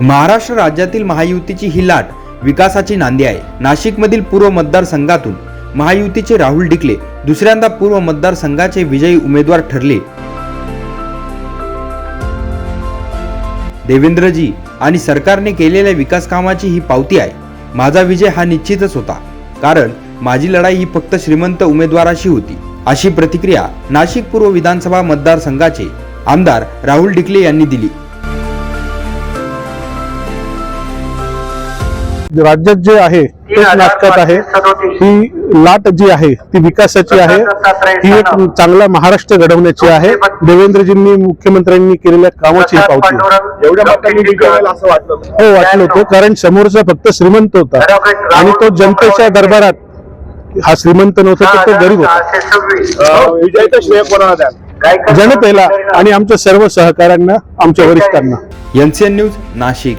महाराष्ट्र राज्यातील महायुतीची ही लाट विकासाची नांदी आहे. नाशिकमधील पूर्व मतदारसंघातून महायुतीचे राहुल डिकले दुसऱ्यांदा पूर्व मतदारसंघाचे विजयी उमेदवार ठरले. देवेंद्रजी आणि सरकारने केलेल्या विकास कामाची ही पावती आहे. माझा विजय हा निश्चितच होता. कारण माझी लढाई ही फक्त श्रीमंत उमेदवाराशी होती. अशी प्रतिक्रिया नाशिक पूर्व विधानसभा मतदारसंघाचे आमदार राहुल डिकले यांनी दिली. राज्यात जे आहे तेच नाटकात आहे. ही लाट जी आहे ती विकासाची आहे. ही एक चांगला महाराष्ट्र घडवण्याची आहे. देवेंद्रजींनी मुख्यमंत्र्यांनी केलेल्या कामाची पावती. एवढ्या असं वाटलं. हो वाटलं होतं कारण समोरचा फक्त श्रीमंत होता. आणि तो जनतेच्या दरबारात हा श्रीमंत नव्हता तर तो गरीब होता. अं, विजयाचं श्रेय कोणाला द्याल? जनतेला आणि आमच्या सर्व सहकाऱ्यांना आमच्या वरिष्ठांना. NCN news Nashik.